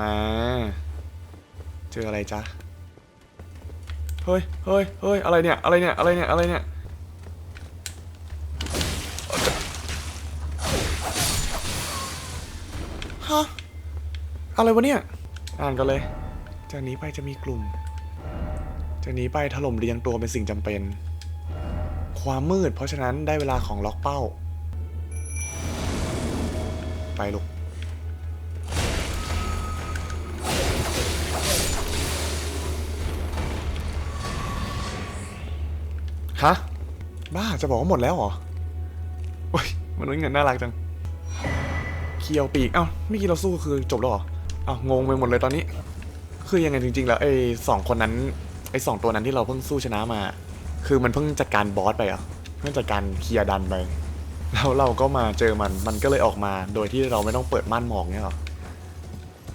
มา เจออะไรจ๊ะ เฮ้ย เฮ้ย เฮ้ย อะไรเนี่ย อะไรเนี่ย อะไรเนี่ย อะไรเนี่ย ฮะ อะไรวะเนี่ย อ่านกันเลย จากนี้ไปจะมีกลุ่ม จากนี้ไปถล่มเรียงตัวเป็นสิ่งจำเป็น ความมืด เพราะฉะนั้นได้เวลาของล็อกเป้า ไปลูก ฮะ บ้าจะบอกว่าหมดแล้วเหรอโอ้ยมันุษย์เงินน่ารักจังเคียวปีกเอ้าเมื่อกี้เราสู้คือจบแล้วเหรอเอ้างงไปหมดเลยตอนนี้ คือยังไงจริง ๆ แล้วไอ้สองคนนั้นไอ้สองตัวนั้นที่เราเพิ่งสู้ชนะมา คือมันเพิ่งจัดการบอสไปอะเพิ่งจัดการเคลียร์ดันไปแล้วเราก็มาเจอมันมันก็เลยออกมาโดยที่เราไม่ต้องเปิดม่านมองเนี่ยเหรอ